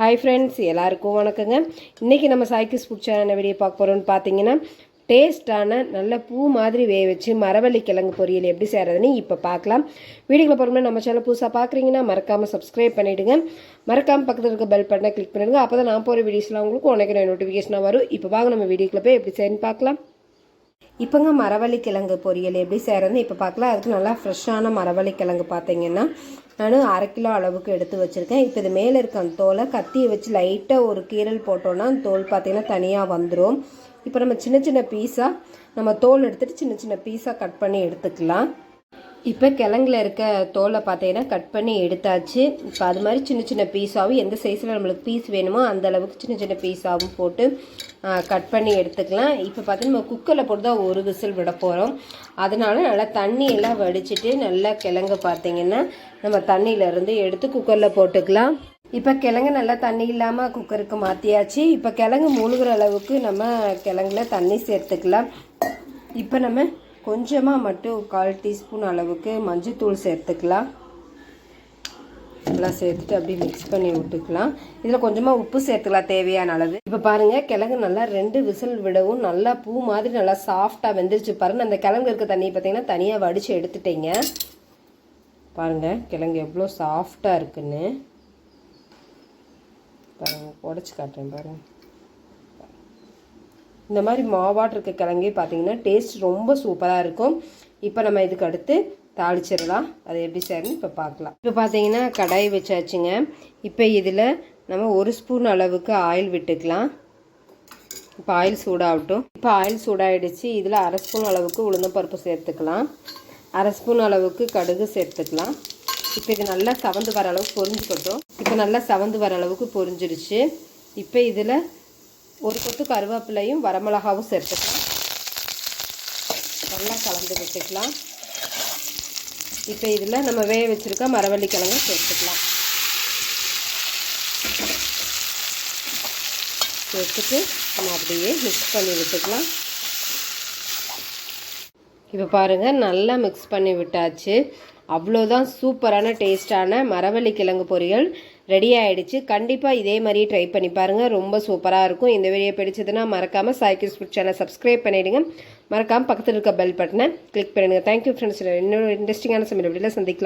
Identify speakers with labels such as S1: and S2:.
S1: Hi friends எல்லாருக்கும் வணக்கங்க. இன்றைக்கி நம்ம சாய்க்கிஸ் ஃபுட் சேனல் வீடியோ பார்க்க போகிறோம்னு பார்த்தீங்கன்னா டேஸ்ட்டான நல்ல பூ மாதிரி வேக வச்சு மரவள்ளி கிழங்கு பொரியல் எப்படி செய்கிறதுன்னு இப்போ பார்க்கலாம். வீடியோக்குள்ள போகிறோம்னா நம்ம சேனல் புதுசாக பார்க்குறீங்கன்னா மறக்காமல் சப்ஸ்கிரைப் பண்ணிவிடுங்க மறக்காமல் பக்கத்தில் இருக்க பெல் பட்டனை கிளிக் பண்ணிடுங்க அப்போ தான் நான் போகிற வீடியோஸ்லாம் உங்களுக்கு உனக்கு நோட்டிஃபிகேஷனாக வரும். இப்போ வாங்க நம்ம வீடியோக்குள்ள போய் எப்படி செய்யணும்னு பார்க்கலாம். இப்போங்க மரவள்ளி கிழங்கு பொரியல் எப்படி செய்கிறதுன்னு இப்போ பார்க்கலாம். அதுக்கு நல்லா ஃப்ரெஷ்ஷான மரவள்ளி கிழங்கு பார்த்தீங்கன்னா நான் அரை கிலோ அளவுக்கு எடுத்து வச்சுருக்கேன். இப்போ இது மேலே இருக்க அந்த தோலை கத்தியை வச்சு லைட்டாக ஒரு கீரல் போட்டோன்னா அந்த தோல் பார்த்திங்கன்னா தனியாக வந்துடும் இப்போ நம்ம சின்ன சின்ன பீஸாக நம்ம தோல் எடுத்துகிட்டு சின்ன சின்ன பீஸாக கட் பண்ணி எடுத்துக்கலாம். இப்போ கிழங்குல இருக்க தோலை பார்த்தீங்கன்னா கட் பண்ணி எடுத்தாச்சு. இப்போ அது மாதிரி சின்ன சின்ன பீஸாகவும் எந்த சைஸில் நம்மளுக்கு பீஸ் வேணுமோ அந்த அளவுக்கு சின்ன சின்ன பீஸாகவும் போட்டு கட் பண்ணி எடுத்துக்கலாம். இப்போ பார்த்தீங்கன்னா நம்ம குக்கரில் போட்டு தான் ஒரு விசில் விட போகிறோம் அதனால நல்லா தண்ணியெல்லாம் வடிச்சிட்டு நல்லா கிழங்கு பார்த்தீங்கன்னா நம்ம தண்ணியிலேருந்து எடுத்து குக்கரில் போட்டுக்கலாம். இப்போ கிழங்கு நல்லா தண்ணி இல்லாமல் குக்கருக்கு மாற்றியாச்சு இப்போ கிழங்கு மூழ்கிற அளவுக்கு நம்ம கிழங்குல தண்ணி சேர்த்துக்கலாம். இப்போ நம்ம கொஞ்சமாக மட்டும் கால் டீஸ்பூன் அளவுக்கு மஞ்சத்தூள் சேர்த்துக்கலாம். நல்லா சேர்த்துட்டு அப்படியே மிக்ஸ் பண்ணி விட்டுக்கலாம். இதில் கொஞ்சமாக உப்பு சேர்த்துக்கலாம் தேவையான அளவு. இப்போ பாருங்கள் கிழங்கு நல்லா ரெண்டு விசில் விடவும் நல்லா பூ மாதிரி நல்லா சாஃப்டாக வெந்துருச்சு. பாருங்கள் அந்த கிழங்கு இருக்க தண்ணி பார்த்தீங்கன்னா தனியாக வடித்து எடுத்துட்டீங்க. பாருங்கள் கிழங்கு எவ்வளோ சாஃப்டாக இருக்குன்னு. பாருங்கள் உடச்சி காட்டுறேன் பாருங்கள் இந்த மாதிரி மாவாட்டு இருக்க கிழங்கே பார்த்தீங்கன்னா டேஸ்ட் ரொம்ப சூப்பராக இருக்கும். இப்போ நம்ம இதுக்கு அடுத்து தாளிச்சிடலாம். அதை எப்படி செய்யணும்னு இப்போ பார்க்கலாம். இப்போ பார்த்தீங்கன்னா கடாய் வச்சாச்சுங்க. இப்போ இதில் நம்ம ஒரு ஸ்பூன் அளவுக்கு ஆயில் விட்டுக்கலாம். இப்போ ஆயில் சூடாகட்டும். இப்போ ஆயில் சூடாகிடுச்சு இதில் அரை ஸ்பூன் அளவுக்கு உளுந்தம்பருப்பு சேர்த்துக்கலாம். அரை ஸ்பூன் அளவுக்கு கடுகு சேர்த்துக்கலாம். இப்போ இது நல்லா சவந்து வர அளவுக்கு பொரிஞ்சுக்கட்டும். இப்போ நல்லா சவந்து வர அளவுக்கு பொரிஞ்சிருச்சு இப்போ இதில் ஒரு கொத்து கருவேப்பிலையும் வரமிளகாவும் சேர்த்துக்கலாம். நல்லா கலந்து விட்டுக்கலாம். இப்போ இதில் நம்ம வேக வச்சுருக்க மரவள்ளி கிழங்கு சேர்த்துக்கலாம். சேர்த்துட்டு நம்ம அப்படியே மிக்ஸ் பண்ணி விட்டுக்கலாம். இப்போ பாருங்கள் நல்லா மிக்ஸ் பண்ணி விட்டாச்சு. அவ்வளோதான் சூப்பரான டேஸ்டான மரவள்ளி கிழங்கு பொரியல் ரெடி ஆகிடுச்சு கண்டிப்பாக இதே மாதிரி ட்ரை பண்ணி பாருங்கள் ரொம்ப சூப்பராக இருக்கும். இந்த வீடியோ பிடிச்சதுன்னா மறக்காமல் சாய்க்கிஸ் ஃபுட் சேனல் சப்ஸ்கிரைப் பண்ணிவிடுங்க மறக்காமல் பக்கத்தில் இருக்க பெல் பட்டனை கிளிக் பண்ணிடுங்க தேங்க்யூ ஃப்ரெண்ட்ஸ் இன்னொரு இன்ட்ரெஸ்டிங்கான சமையல் வீடியோவில் சந்திக்கலாம்.